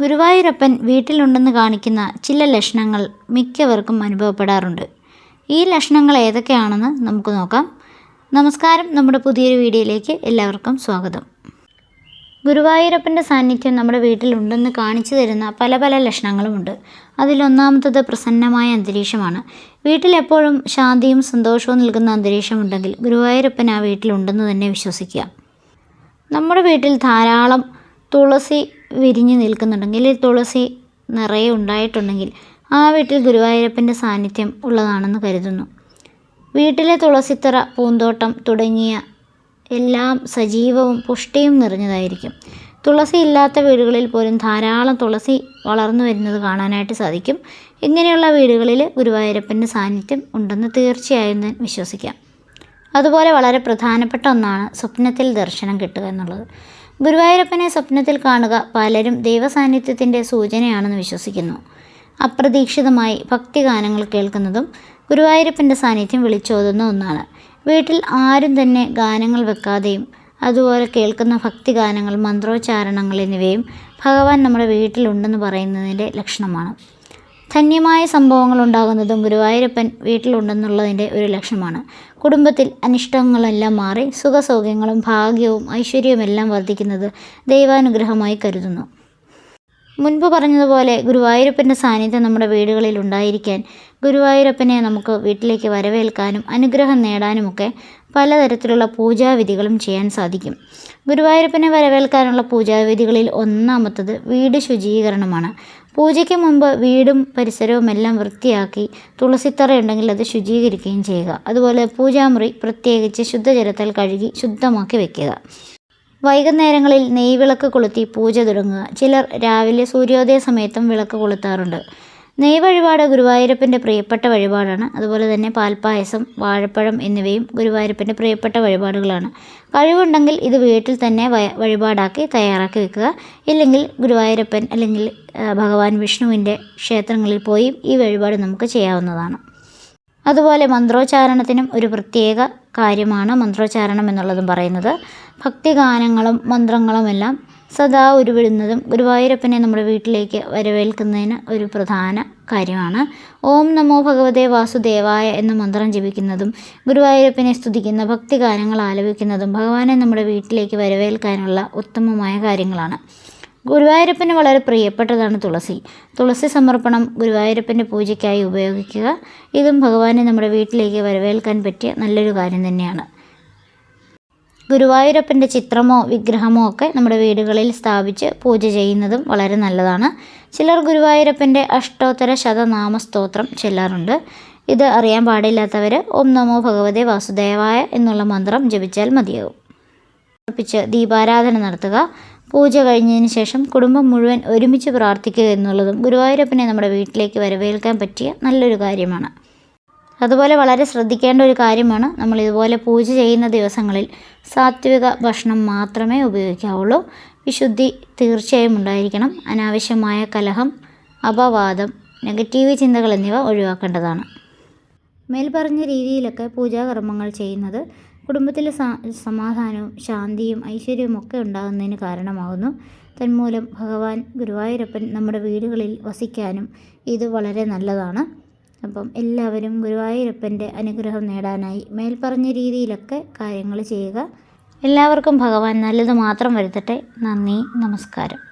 ഗുരുവായൂരപ്പൻ വീട്ടിലുണ്ടെന്ന് കാണിക്കുന്ന ചില ലക്ഷണങ്ങൾ മിക്കവർക്കും അനുഭവപ്പെടാറുണ്ട്. ഈ ലക്ഷണങ്ങൾ ഏതൊക്കെയാണെന്ന് നമുക്ക് നോക്കാം. നമസ്കാരം. നമ്മുടെ പുതിയൊരു വീഡിയോയിലേക്ക് എല്ലാവർക്കും സ്വാഗതം. ഗുരുവായൂരപ്പന്റെ സാന്നിധ്യം നമ്മുടെ വീട്ടിലുണ്ടെന്ന് കാണിച്ചു തരുന്ന പല പല ലക്ഷണങ്ങളുമുണ്ട്. അതിലൊന്നാമത്തത് പ്രസന്നമായ അന്തരീക്ഷമാണ്. വീട്ടിലെപ്പോഴും ശാന്തിയും സന്തോഷവും നൽകുന്ന അന്തരീക്ഷമുണ്ടെങ്കിൽ ഗുരുവായൂരപ്പൻ ആ വീട്ടിലുണ്ടെന്ന് തന്നെ വിശ്വസിക്കുക. നമ്മുടെ വീട്ടിൽ ധാരാളം തുളസി വിരിഞ്ഞ് നിൽക്കുന്നുണ്ടെങ്കിൽ തുളസി നിറയെ ഉണ്ടായിട്ടുണ്ടെങ്കിൽ ആ വീട്ടിൽ ഗുരുവായൂരപ്പന്റെ സാന്നിധ്യം ഉള്ളതാണെന്ന് കരുതുന്നു. വീട്ടിലെ തുളസിത്തറ പൂന്തോട്ടം തുടങ്ങിയ എല്ലാം സജീവവും പുഷ്ടിയും നിറഞ്ഞതായിരിക്കും. തുളസി ഇല്ലാത്ത വീടുകളിൽ പോലും ധാരാളം തുളസി വളർന്നു വരുന്നത് കാണാനായിട്ട് സാധിക്കും. ഇങ്ങനെയുള്ള വീടുകളിൽ ഗുരുവായൂരപ്പന്റെ സാന്നിധ്യം ഉണ്ടെന്ന് തീർച്ചയായും വിശ്വസിക്കാം. അതുപോലെ വളരെ പ്രധാനപ്പെട്ട ഒന്നാണ് സ്വപ്നത്തിൽ ദർശനം കിട്ടുക എന്നുള്ളത്. ഗുരുവായൂരപ്പനെ സ്വപ്നത്തിൽ കാണുക പലരും ദൈവസാന്നിധ്യത്തിന്റെ സൂചനയാണെന്ന് വിശ്വസിക്കുന്നു. അപ്രതീക്ഷിതമായി ഭക്തിഗാനങ്ങൾ കേൾക്കുന്നതും ഗുരുവായൂരപ്പന്റെ സാന്നിധ്യം വിളിച്ചോതുന്ന ഒന്നാണ്. വീട്ടിൽ ആരും തന്നെ ഗാനങ്ങൾ വെക്കാതെയും അതുപോലെ കേൾക്കുന്ന ഭക്തിഗാനങ്ങൾ മന്ത്രോച്ചാരണങ്ങൾ എന്നിവയും ഭഗവാൻ നമ്മുടെ വീട്ടിലുണ്ടെന്ന് പറയുന്നതിന്റെ ലക്ഷണമാണ്. ധന്യമായ സംഭവങ്ങൾ ഉണ്ടാകുന്നതും ഗുരുവായൂരപ്പൻ വീട്ടിലുണ്ടെന്നുള്ളതിന്റെ ഒരു ലക്ഷണമാണ്. കുടുംബത്തിൽ അനിഷ്ടങ്ങളെല്ലാം മാറി സുഖസൗഖ്യങ്ങളും ഭാഗ്യവും ഐശ്വര്യവുമെല്ലാം വർദ്ധിക്കുന്നത് ദൈവാനുഗ്രഹമായി കരുതുന്നു. മുൻപ് പറഞ്ഞതുപോലെ ഗുരുവായൂരപ്പന്റെ സാന്നിധ്യം നമ്മുടെ വീടുകളിൽ ഉണ്ടായിരിക്കാൻ ഗുരുവായൂരപ്പനെ നമുക്ക് വീട്ടിലേക്ക് വരവേൽക്കാനും അനുഗ്രഹം നേടാനുമൊക്കെ പലതരത്തിലുള്ള പൂജാവിധികളും ചെയ്യാൻ സാധിക്കും. ഗുരുവായൂരപ്പനെ വരവേൽക്കാനുള്ള പൂജാവിധികളിൽ ഒന്നാമത്തത് വീട് ശുചീകരണമാണ്. പൂജയ്ക്ക് മുമ്പ് വീടും പരിസരവും എല്ലാം വൃത്തിയാക്കി തുളസിത്തറ ഉണ്ടെങ്കിൽ അത് ശുചീകരിക്കുകയും ചെയ്യുക. അതുപോലെ പൂജാമുറി പ്രത്യേകിച്ച് ശുദ്ധജലത്താൽ കഴുകി ശുദ്ധമാക്കി വെക്കുക. വൈകുന്നേരങ്ങളിൽ നെയ് വിളക്ക് കൊളുത്തി പൂജ തുടങ്ങുക. ചിലർ രാവിലെ സൂര്യോദയ സമയത്തും വിളക്ക് കൊളുത്താറുണ്ട്. നെയ് വഴിപാട് ഗുരുവായൂരപ്പന്റെ പ്രിയപ്പെട്ട വഴിപാടാണ്. അതുപോലെ തന്നെ പാൽപ്പായസം വാഴപ്പഴം എന്നിവയും ഗുരുവായൂരപ്പന്റെ പ്രിയപ്പെട്ട വഴിപാടുകളാണ്. കഴിവുണ്ടെങ്കിൽ ഇത് വീട്ടിൽ തന്നെ വഴിപാടാക്കി തയ്യാറാക്കി വെക്കുക. ഇല്ലെങ്കിൽ ഗുരുവായൂരപ്പൻ അല്ലെങ്കിൽ ഭഗവാൻ വിഷ്ണുവിന്റെ ക്ഷേത്രങ്ങളിൽ പോയി ഈ വഴിപാട് നമുക്ക് ചെയ്യാവുന്നതാണ്. അതുപോലെ മന്ത്രോച്ചാരണത്തിനും ഒരു പ്രത്യേക കാര്യമാണ് മന്ത്രോച്ചാരണം എന്നുള്ളതും പറയുന്നത്. ഭക്തിഗാനങ്ങളും മന്ത്രങ്ങളുമെല്ലാം സദാ ഉരുവിടുന്നതും ഗുരുവായൂരപ്പനെ നമ്മുടെ വീട്ടിലേക്ക് വരവേൽക്കുന്നതിന് ഒരു പ്രധാന കാര്യമാണ്. ഓം നമോ ഭഗവതേ വാസുദേവായ എന്ന മന്ത്രം ജപിക്കുന്നതും ഗുരുവായൂരപ്പനെ സ്തുതിക്കുന്ന ഭക്തിഗാനങ്ങൾ ആലപിക്കുന്നതും ഭഗവാനെ നമ്മുടെ വീട്ടിലേക്ക് വരവേൽക്കാനുള്ള ഉത്തമമായ കാര്യങ്ങളാണ്. ഗുരുവായൂരപ്പന് വളരെ പ്രിയപ്പെട്ടതാണ് തുളസി. തുളസി സമർപ്പണം ഗുരുവായൂരപ്പന്റെ പൂജയ്ക്കായി ഉപയോഗിക്കുക. ഇതും ഭഗവാനെ നമ്മുടെ വീട്ടിലേക്ക് വരവേൽക്കാൻ പറ്റിയ നല്ലൊരു കാര്യം തന്നെയാണ്. ഗുരുവായൂരപ്പന്റെ ചിത്രമോ വിഗ്രഹമോ ഒക്കെ നമ്മുടെ വീടുകളിൽ സ്ഥാപിച്ച് പൂജ ചെയ്യുന്നതും വളരെ നല്ലതാണ്. ചിലർ ഗുരുവായൂരപ്പന്റെ അഷ്ടോത്തര ശതനാമ സ്തോത്രം ചെല്ലാറുണ്ട്. ഇത് അറിയാൻ പാടില്ലാത്തവർ ഓം നമോ ഭഗവതേ വാസുദേവായ എന്നുള്ള മന്ത്രം ജപിച്ചാൽ മതിയാകും ർപ്പിച്ച് ദീപാരാധന നടത്തുക. പൂജ കഴിഞ്ഞതിന് ശേഷം കുടുംബം മുഴുവൻ ഒരുമിച്ച് പ്രാർത്ഥിക്കുക എന്നുള്ളതും ഗുരുവായൂരപ്പനെ നമ്മുടെ വീട്ടിലേക്ക് വരവേൽക്കാൻ പറ്റിയ നല്ലൊരു കാര്യമാണ്. അതുപോലെ വളരെ ശ്രദ്ധിക്കേണ്ട ഒരു കാര്യമാണ് നമ്മൾ ഇതുപോലെ പൂജ ചെയ്യുന്ന ദിവസങ്ങളിൽ സാത്വിക ഭക്ഷണം മാത്രമേ ഉപയോഗിക്കാവുള്ളൂ. വിശുദ്ധി തീർച്ചയായും ഉണ്ടായിരിക്കണം. അനാവശ്യമായ കലഹം അപവാദം നെഗറ്റീവ് ചിന്തകൾ എന്നിവ ഒഴിവാക്കേണ്ടതാണ്. മേൽപ്പറഞ്ഞ രീതിയിലൊക്കെ പൂജാകർമ്മങ്ങൾ ചെയ്യുന്നത് കുടുംബത്തിൽ സമാധാനവും ശാന്തിയും ഐശ്വര്യവും ഒക്കെ ഉണ്ടാകുന്നതിന് കാരണമാകുന്നു. തന്മൂലം ഭഗവാൻ ഗുരുവായൂരപ്പൻ നമ്മുടെ വീടുകളിൽ വസിക്കാനും ഇത് വളരെ നല്ലതാണ്. അപ്പം എല്ലാവരും ഗുരുവായൂരപ്പന്റെ അനുഗ്രഹം നേടാനായി മേൽപ്പറഞ്ഞ രീതിയിലൊക്കെ കാര്യങ്ങൾ ചെയ്യുക. എല്ലാവർക്കും ഭഗവാൻ നല്ലത് മാത്രം വരുത്തട്ടെ. നന്ദി നമസ്കാരം.